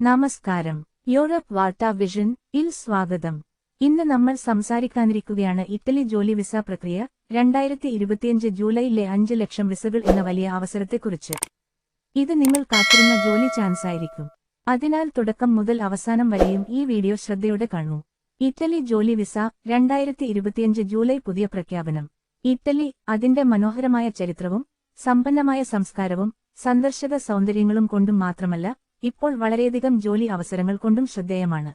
നമസ്കാരം. യൂറോപ്പ് വാർത്താ വിഷൻ ഇൽ സ്വാഗതം. ഇന്ന് നമ്മൾ സംസാരിക്കാനിരിക്കുകയാണ് ഇറ്റലി ജോലി വിസ പ്രക്രിയ രണ്ടായിരത്തി ഇരുപത്തിയഞ്ച് ജൂലൈയിലെ അഞ്ച് ലക്ഷം വിസകൾ എന്ന വലിയ അവസരത്തെക്കുറിച്ച്. ഇത് നിങ്ങൾ കാത്തിരുന്ന ജോലി ചാൻസ് ആയിരിക്കും. അതിനാൽ തുടക്കം മുതൽ അവസാനം വരെയും ഈ വീഡിയോ ശ്രദ്ധയോടെ കാണൂ. ഇറ്റലി ജോലി വിസ രണ്ടായിരത്തി ഇരുപത്തിയഞ്ച് ജൂലൈ പുതിയ പ്രഖ്യാപനം. ഇറ്റലി അതിന്റെ മനോഹരമായ ചരിത്രവും സമ്പന്നമായ സംസ്കാരവും സന്ദർശക സൗന്ദര്യങ്ങളും കൊണ്ടും മാത്രമല്ല ഇപ്പോൾ വളരെയധികം ജോലി അവസരങ്ങൾ കൊണ്ടും ശ്രദ്ധേയമാണ്.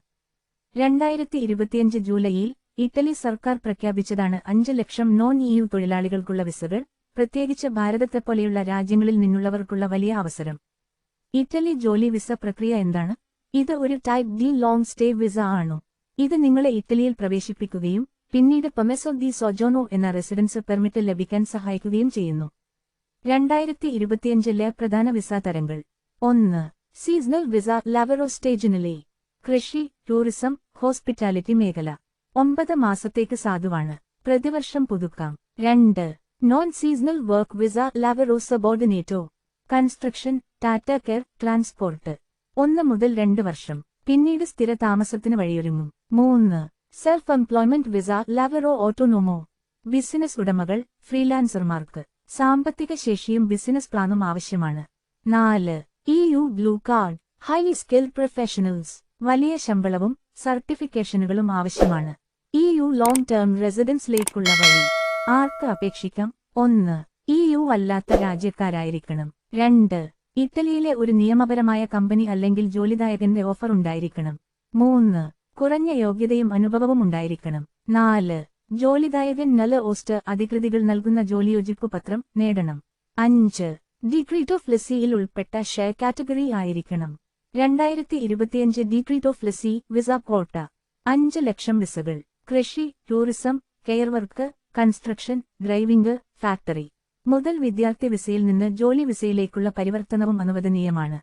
രണ്ടായിരത്തി ഇരുപത്തിയഞ്ച് ജൂലൈയിൽ ഇറ്റലി സർക്കാർ പ്രഖ്യാപിച്ചതാണ് അഞ്ച് ലക്ഷം നോൺ ഇ യു തൊഴിലാളികൾക്കുള്ള വിസകൾ പ്രത്യേകിച്ച് ഭാരതത്തെപ്പോലെയുള്ള രാജ്യങ്ങളിൽ നിന്നുള്ളവർക്കുള്ള വലിയ അവസരം. ഇറ്റലി ജോലി വിസ പ്രക്രിയ എന്താണ്? ഇത് ഒരു type D long stay visa ആണോ. ഇത് നിങ്ങളെ ഇറ്റലിയിൽ പ്രവേശിപ്പിക്കുകയും പിന്നീട് പെമെസോ ദി സൊജോനോ എന്ന റെസിഡൻസ് പെർമിറ്റ് ലഭിക്കാൻ സഹായിക്കുകയും ചെയ്യുന്നു. രണ്ടായിരത്തി ഇരുപത്തിയഞ്ചിലെ പ്രധാന വിസ തരങ്ങൾ. ഒന്ന് സീസണൽ വിസ ലാവറോ സ്റ്റേജിനിലെ കൃഷി ടൂറിസം ഹോസ്പിറ്റാലിറ്റി മേഖല. ഒമ്പത് മാസത്തേക്ക് സാധുവാണ്. പ്രതിവർഷം പുതുക്കാം. രണ്ട്. നോൺ സീസണൽ വർക്ക് വിസ ലാവറോ സബോർഡിനേറ്റോ കൺസ്ട്രക്ഷൻ ടാറ്റ കെയർ ട്രാൻസ്പോർട്ട് ഒന്ന് മുതൽ രണ്ട് വർഷം. പിന്നീട് സ്ഥിര താമസത്തിന് വഴിയൊരുങ്ങും. മൂന്ന്. സെൽഫ് എംപ്ലോയ്മെന്റ് വിസ ലവറോ ഓട്ടോനോമോ ബിസിനസ് ഉടമകൾ ഫ്രീലാൻസർമാർക്ക് സാമ്പത്തിക ശേഷിയും ബിസിനസ് പ്ലാനും ആവശ്യമാണ്. നാല്. E U blue card. Highly skill professionals വലിയ ശമ്പളവും സർട്ടിഫിക്കേഷനുകളും ആവശ്യമാണ്. ഇ യു ലോങ് ടേം റെസിഡൻസിലേക്കുള്ള വഴി. ആർക്ക് അപേക്ഷിക്കാം? ഒന്ന്. ഇ യു അല്ലാത്ത രാജ്യക്കാരായിരിക്കണം. രണ്ട്. ഇറ്റലിയിലെ ഒരു നിയമപരമായ കമ്പനി അല്ലെങ്കിൽ ജോലിദായകന്റെ ഓഫർ ഉണ്ടായിരിക്കണം. മൂന്ന്. കുറഞ്ഞ യോഗ്യതയും അനുഭവവും ഉണ്ടായിരിക്കണം. നാല്. ജോലിദായകൻ നല ഓസ്റ്റ് അധികൃതികൾ നൽകുന്ന ജോലിയോജിപ്പ് പത്രം നേടണം. അഞ്ച്. ഡിഗ്രീറ്റ് ഓഫ് ലെസിയിൽ ഉൾപ്പെട്ട ഷെയർ കാറ്റഗറി ആയിരിക്കണം. രണ്ടായിരത്തി ഇരുപത്തിയഞ്ച് ഡിഗ്രീറ്റ് ഓഫ് ലെസി വിസ കോട്ട അഞ്ച് ലക്ഷം വിസകൾ. കൃഷി tourism care work construction driving factory മുതൽ വിദ്യാർത്ഥി വിസയിൽ നിന്ന് ജോലി വിസയിലേക്കുള്ള പരിവർത്തനവും അനുവദനീയമാണ്.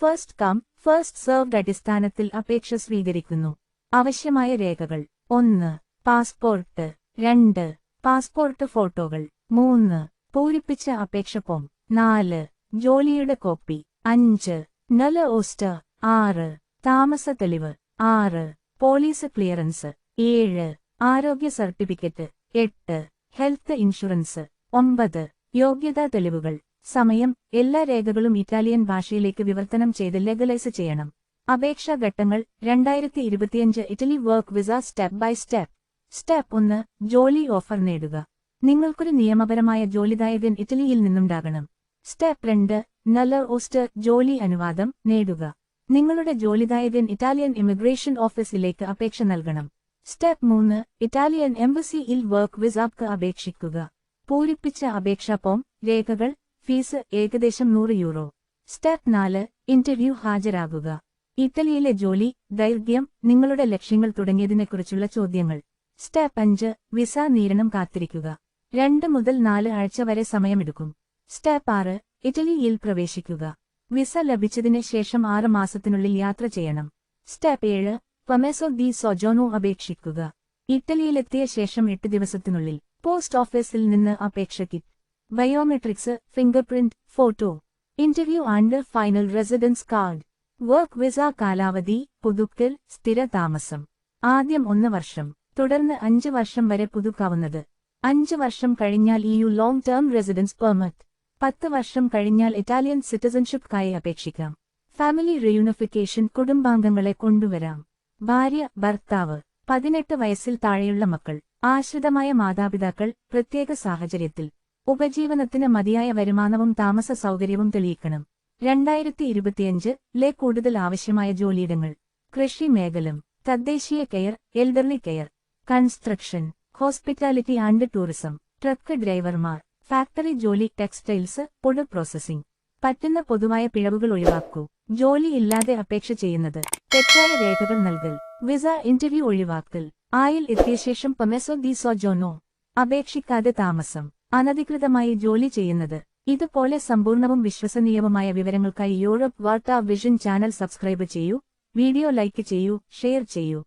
ഫസ്റ്റ് കം ഫസ്റ്റ് സെർവ്ഡ് അടിസ്ഥാനത്തിൽ അപേക്ഷ സ്വീകരിക്കുന്നു. ആവശ്യമായ രേഖകൾ. ഒന്ന് പാസ്പോർട്ട് രണ്ട് പാസ്പോർട്ട് ഫോട്ടോകൾ മൂന്ന് പൂരിപ്പിച്ച അപേക്ഷ ഫോം നാല്. ജോലിയുടെ കോപ്പി. അഞ്ച്. നല ഓസ്റ്റർ ആറ്. താമസ തെളിവ്. ആറ്. Police clearance. ഏഴ്. ആരോഗ്യ സർട്ടിഫിക്കറ്റ്. എട്ട്. Health insurance. ഒമ്പത്. യോഗ്യതാ തെളിവുകൾ. സമയം. എല്ലാ രേഖകളും ഇറ്റാലിയൻ ഭാഷയിലേക്ക് വിവർത്തനം ചെയ്ത് ലെഗലൈസ് ചെയ്യണം. അപേക്ഷാ ഘട്ടങ്ങൾ. രണ്ടായിരത്തി ഇരുപത്തിയഞ്ച് Italy work visa step by step. Step ഒന്ന്. ജോലി ഓഫർ നേടുക. നിങ്ങൾക്കൊരു നിയമപരമായ ജോലിദായകൻ ഇറ്റലിയിൽ നിന്നുണ്ടാകണം. സ്റ്റെപ്പ് രണ്ട് നല്ല ഓസ്റ്റർ ജോലി അനുവാദം നേടുക. നിങ്ങളുടെ ജോലിദായകൻ ഇറ്റാലിയൻ ഇമിഗ്രേഷൻ ഓഫീസിലേക്ക് അപേക്ഷ നൽകണം. സ്റ്റെപ്പ് മൂന്ന് ഇറ്റാലിയൻ എംബസിയിൽ വർക്ക് വിസാക്ക് അപേക്ഷിക്കുക. പൂരിപ്പിച്ച അപേക്ഷാ ഫോം രേഖകൾ ഫീസ് ഏകദേശം നൂറ് യൂറോ. സ്റ്റെപ്പ് നാല് ഇന്റർവ്യൂ ഹാജരാകുക. ഇറ്റലിയിലെ ജോലി ദൈർഘ്യം നിങ്ങളുടെ ലക്ഷ്യങ്ങൾ തുടങ്ങിയതിനെക്കുറിച്ചുള്ള ചോദ്യങ്ങൾ. സ്റ്റെപ്പ് അഞ്ച് വിസ നീരണം കാത്തിരിക്കുക. രണ്ട് മുതൽ നാല് ആഴ്ച വരെ സമയമെടുക്കും. സ്റ്റെപ്പ് ആറ് ഇറ്റലിയിൽ പ്രവേശിക്കുക. വിസ ലഭിച്ചതിന് ശേഷം ആറ് മാസത്തിനുള്ളിൽ യാത്ര ചെയ്യണം. സ്റ്റെപ്പ് ഏഴ് പമെസോ ദി സൊജോനോ അപേക്ഷിക്കുക. ഇറ്റലിയിലെത്തിയ ശേഷം എട്ട് ദിവസത്തിനുള്ളിൽ പോസ്റ്റ് ഓഫീസിൽ നിന്ന് അപേക്ഷ kit. Biometrics fingerprint photo. Interview and final residence card. Work visa കാലാവധി പുതുക്കൽ സ്ഥിര താമസം. ആദ്യം ഒന്ന് വർഷം തുടർന്ന് അഞ്ച് വർഷം വരെ പുതുക്കാവുന്നത്. അഞ്ച് വർഷം കഴിഞ്ഞാൽ EU long term residence permit. പത്ത് വർഷം കഴിഞ്ഞാൽ ഇറ്റാലിയൻ സിറ്റിസൺഷിപ്പ്ക്കായി അപേക്ഷിക്കാം. ഫാമിലി റിയൂണിഫിക്കേഷൻ കുടുംബാംഗങ്ങളെ കൊണ്ടുവരാം. ഭാര്യ ഭർത്താവ് പതിനെട്ട് വയസ്സിൽ താഴെയുള്ള മക്കൾ ആശ്രിതമായ മാതാപിതാക്കൾ പ്രത്യേക സാഹചര്യത്തിൽ ഉപജീവനത്തിന് മതിയായ വരുമാനവും താമസ സൗകര്യവും തെളിയിക്കണം. രണ്ടായിരത്തി ഇരുപത്തിയഞ്ച് ലെ കൂടുതൽ ആവശ്യമായ ജോലിയിടങ്ങൾ കൃഷി മേഖലം തദ്ദേശീയ care elderly care construction hospitality and tourism truck ഡ്രൈവർമാർ ഫാക്ടറി ജോലി ടെക്സ്റ്റൈൽസ് പൊടു പ്രോസസ്സിംഗ്. പറ്റുന്ന പൊതുവായ പിഴവുകൾ ഒഴിവാക്കൂ. ജോലി ഇല്ലാതെ അപേക്ഷ ചെയ്യുന്നത്. തെറ്റായ രേഖകൾ നൽകൽ. വിസ ഇന്റർവ്യൂ ഒഴിവാക്കൽ. ആയിൽ എത്തിയ ശേഷം പമെസോ ദി സോജോനോ അപേക്ഷിക്കാതെ താമസം. അനധികൃതമായി ജോലി ചെയ്യുന്നത്. ഇതുപോലെ സമ്പൂർണവും വിശ്വസനീയവുമായ വിവരങ്ങൾക്കായി യൂറോപ്പ് വാർത്താ വിഷൻ ചാനൽ സബ്സ്ക്രൈബ് ചെയ്യൂ. വീഡിയോ ലൈക്ക് ചെയ്യൂ ഷെയർ ചെയ്യൂ.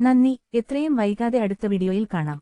നന്ദി. എത്രയും വൈകാതെ അടുത്ത വീഡിയോയിൽ കാണാം.